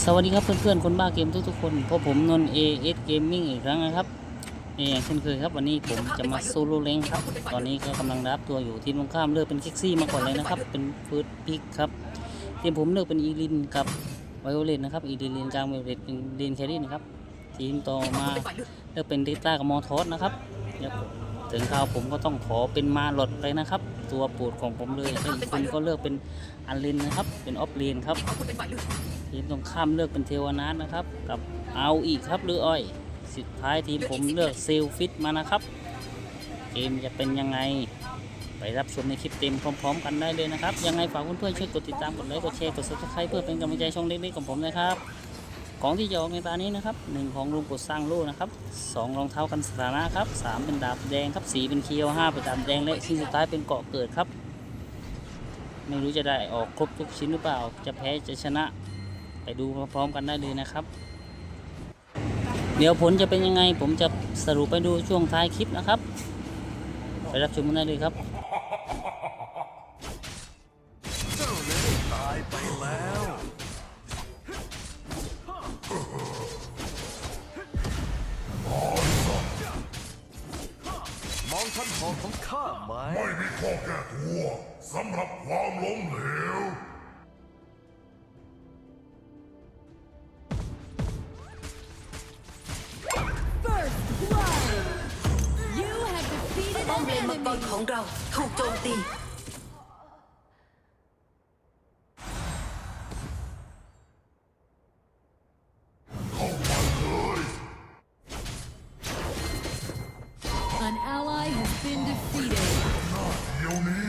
สวัสดีครับเพื่อนๆคนบ้าเกมทุกๆคนพบผมนนเอเอสเกมมิ่งอีกครั้งนะครับเอ่เช่นเคยครับวันนี้ผมจะมาโซโลเลงครับ ตอนนี้ก็กำลังรับตัวอยู่ทีมตรงข้ามเลือกเป็นเคิกซี่มาก่อนเลยนะครับ เป็นฟิร์สพิกครับทีมผมเลือกเป็นอีลินกับไวโอเลตนะครับอีลินกลางไวโอเลตเป็นเดนแครี่นะครับ ทีมต่อมาเลือกเป็นเดต้ากับมอทอสนะครับถึงคราวผมก็ต้องขอเป็นมาหลดไปนะครับ ตัวปรดของผมเลยซึ่งคุณก็เลือกเป็นอันลินนะครับ เป็นออฟเลนครับ ทีมตรงข้ามเลือกเป็นเทวนาทนะครับ กับเอาอีกครับหรืออ้อยสุดท้ายทีมผมเลือกเซลฟิตมานะครับ เกมจะเป็นยังไง ไปรับชมในคลิปเต็มพร้อม ๆ กันได้เลยนะครับ ยังไงฝากเพื่อนๆช่วยกดติดตามกดไลค์กดแชร์กด subscribe เพื่อเป็นกำลังใจช่องเล็กๆของผมนะครับของที่จะออกในตานี้นะครับหนึ่งของลุงกดสร้างโล่นะครับสองรองเท้ากันสถานะครับสามเป็นดาบแดงครับสีเป็นเคียวห้าเป็นดาบแดงและชิ้นสุดท้ายเป็นเกาะเกิดครับ ไม่รู้จะได้ออกครบทุกชิ้นหรือเปล่า จะแพ้จะชนะ ไปดูพร้อมๆกันได้เลยนะครับ เดี๋ยวผลจะเป็นยังไง ผมจะสรุปไปดูช่วงท้ายคลิปนะครับ ไปรับชมกันได้เลยครับเจ้าเลยตายไปแล้วมองท่านหอกของข้าไหมไม่มีข้อแก้ตัวสำหรับความล้มเหลว ti An ally has been defeated. Not Yoni.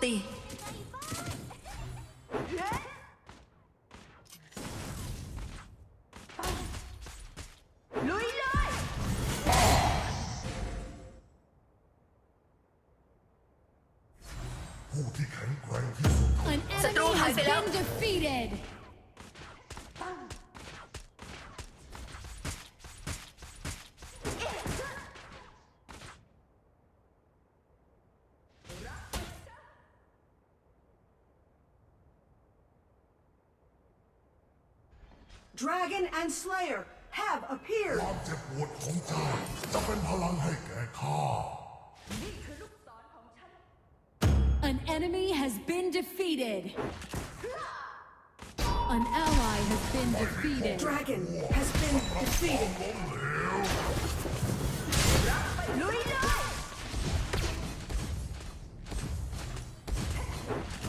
Ti. Yeah. ดราก้อน and Slayer have ค appeared วามเจ็บปวดของเจ้าจะเป็นพลังให้แก่ข้า An enemy has been defeated. An ally has been defeated. Dragon has been defeated ลุยเลย ป้อ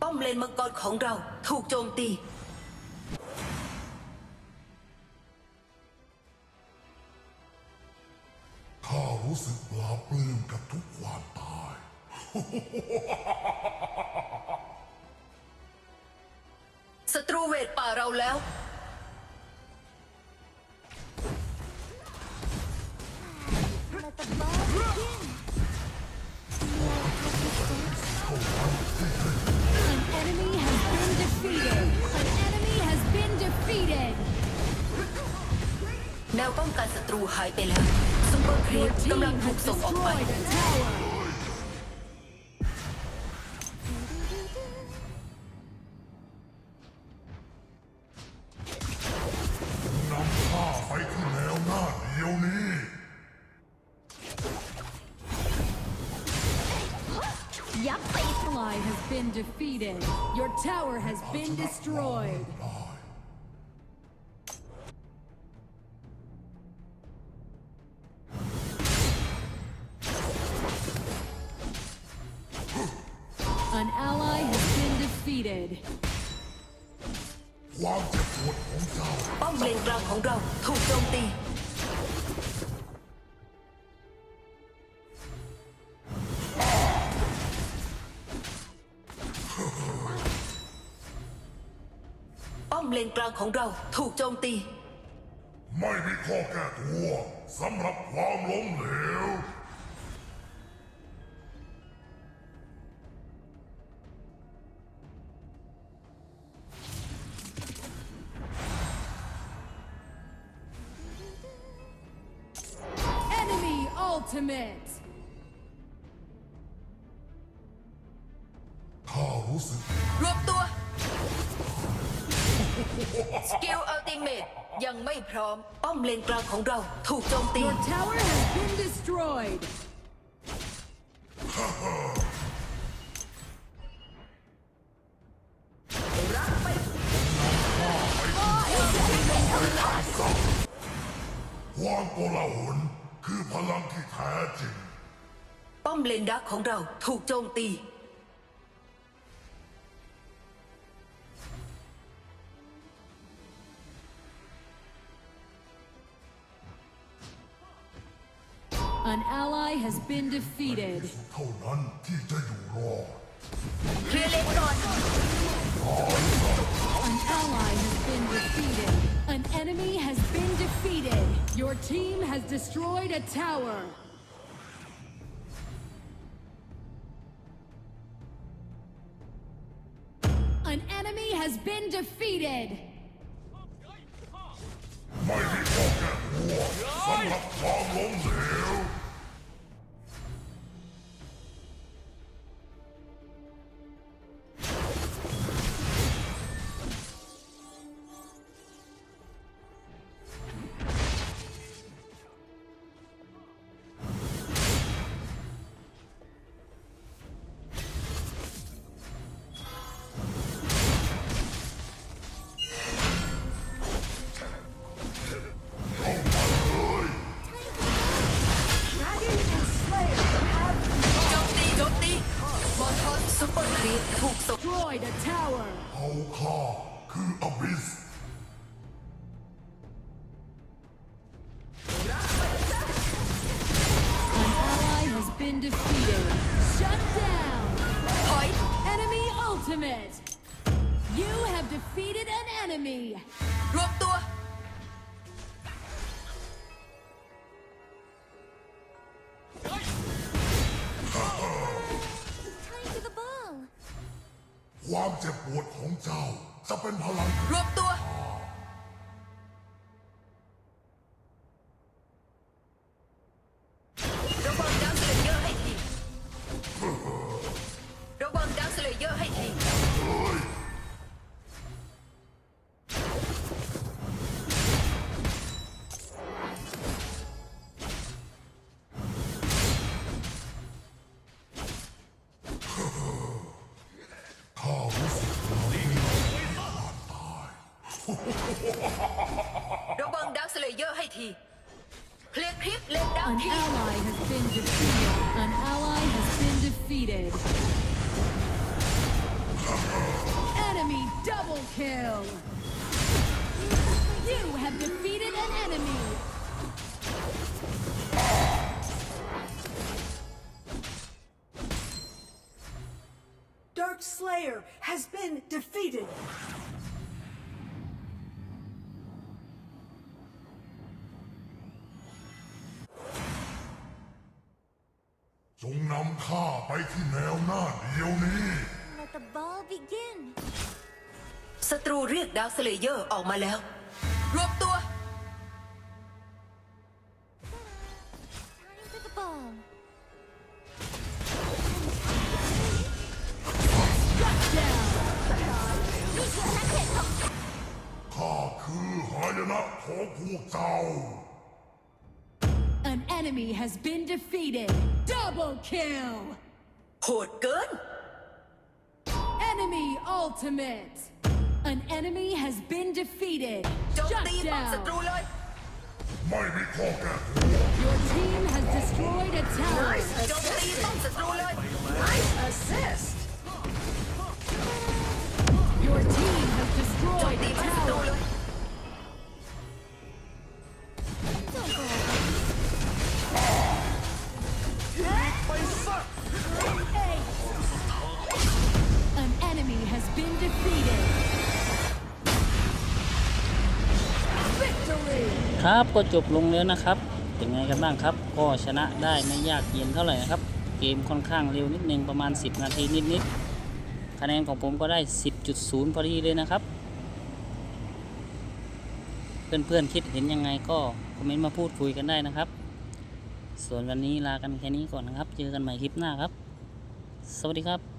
ป้อมเลนมังกรของเราถูกโจมตีข้ารู้สึกปลาปลื้มกับทุกความตาย ศัตรูเวทป่าเราแล้ว แนวป้องกันศัตรูหายไปแล้วซุปเปอร์ครีป Team กำลังถู has กส่งออกไป been defeated. Your tower has been destroyed. 'An ally has been defeated. ความเจ็บปวดของเจ้า ป้อมเลนกลางของเราถูกโจมตี เลนกลางของเราถูกโจมตี ไม่มีข้อแก้ตัวสำหรับความล้มเหลว Enemy ultimate. ข้ารู้สึกรวบตัว สกิลอัลติเมตยังไม่พร้อมป้อมเลนกลางของเราถูกโจมตี Your tower has been destroyed. ความโกลาหลคือพลังที่แท้จริง ป้อมเลนดักของเราถูกโจมตี An ally has been defeated. เท่านั้นที่จะอยู่รอด เคลียร์เลนก่อน An ally has been defeated. An enemy has been defeated. Your team has destroyed a tower. An enemy has been defeated. ไม่มีข้อแก้ตัวสำหรับความล้มเหลว Ultimate. You have defeated an enemy. รวบตัวความเจ็บปวดของเจ้า จะเป็นพลังรวบตัว ระวังดังสเลเยอร์ให้ที เคลียร์คลิปเล่นดัง An ที ally has been defeated. An ally has been defeated. Enemy double kill. You have defeated an enemy. Dark Slayer has been defeated. จงนำข้าไปที่แนวหน้าเดียวนี้ Let the ball begin. ศัตรูเรียกดังสเลเยอร์ออกมาแล้ว รวบตัว Turning to the ball. Down. ข้าคือหายนะของพวกเจ้า An enemy has been defeated. Double kill! Port good? Enemy ultimate! An enemy has been defeated! Don't Shut leave down! Your team has destroyed a tower! Nice. Don't leave Nice assist! Your team has destroyed a tower! ครับ ก็จบลงแล้วนะครับ เป็นไงกันบ้างครับ ก็ชนะได้ไม่ยากเย็นเท่าไหร่นะครับ เกมค่อนข้างเร็วนิดนึงประมาณ 10 นาทีนิดๆคะแนนของผมก็ได้ 10.0 พอดีเลยนะครับ เพื่อนๆคิดเห็นยังไงก็คอมเมนต์มาพูดคุยกันได้นะครับ ส่วนวันนี้ลากันแค่นี้ก่อนนะครับ เจอกันใหม่คลิปหน้าครับ สวัสดีครับ